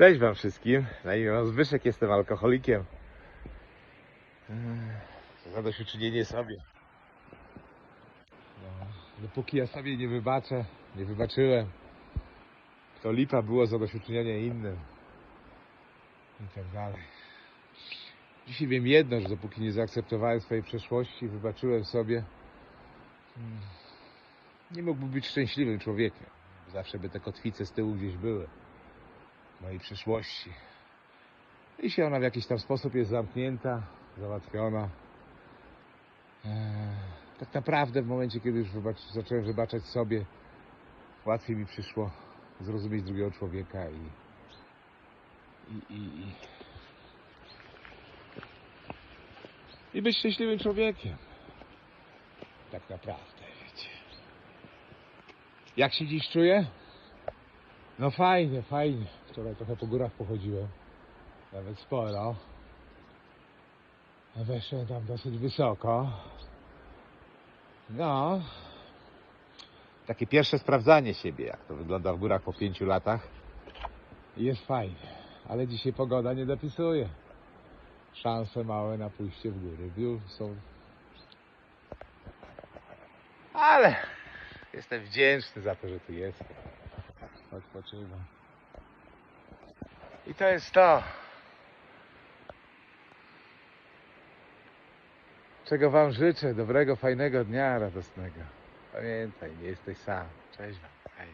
Cześć wam wszystkim. Na imię mam Zbyszek, jestem alkoholikiem. Ech, Zadośćuczynienie sobie. No, dopóki ja sobie nie wybaczę, nie wybaczyłem, to lipa było zadośćuczynienie innym. I tak dalej. Dzisiaj wiem jedno, że dopóki nie zaakceptowałem swojej przeszłości, wybaczyłem sobie, mm, nie mógłbym być szczęśliwym człowiekiem. Zawsze by te kotwice z tyłu gdzieś były mojej przyszłości. Jeśli ona w jakiś tam sposób jest zamknięta, załatwiona, eee, tak naprawdę w momencie, kiedy już wybacz, zacząłem wybaczać sobie, łatwiej mi przyszło zrozumieć drugiego człowieka i, i, i, i, i być szczęśliwym człowiekiem. Tak naprawdę, wiecie. Jak się dziś czuję? No fajnie, fajnie. Wczoraj trochę po górach pochodziłem. Nawet sporo. Weszłem tam dosyć wysoko. No. Takie pierwsze sprawdzanie siebie, jak to wygląda w górach po pięciu latach. Jest fajnie. Ale dzisiaj pogoda nie dopisuje. Szanse małe na pójście w góry są. Ale jestem wdzięczny za to, że tu jestem odpoczywam. I to jest to. Czego Wam życzę? Dobrego, fajnego dnia radosnego. Pamiętaj, nie jesteś sam. Cześć Wam. Hej.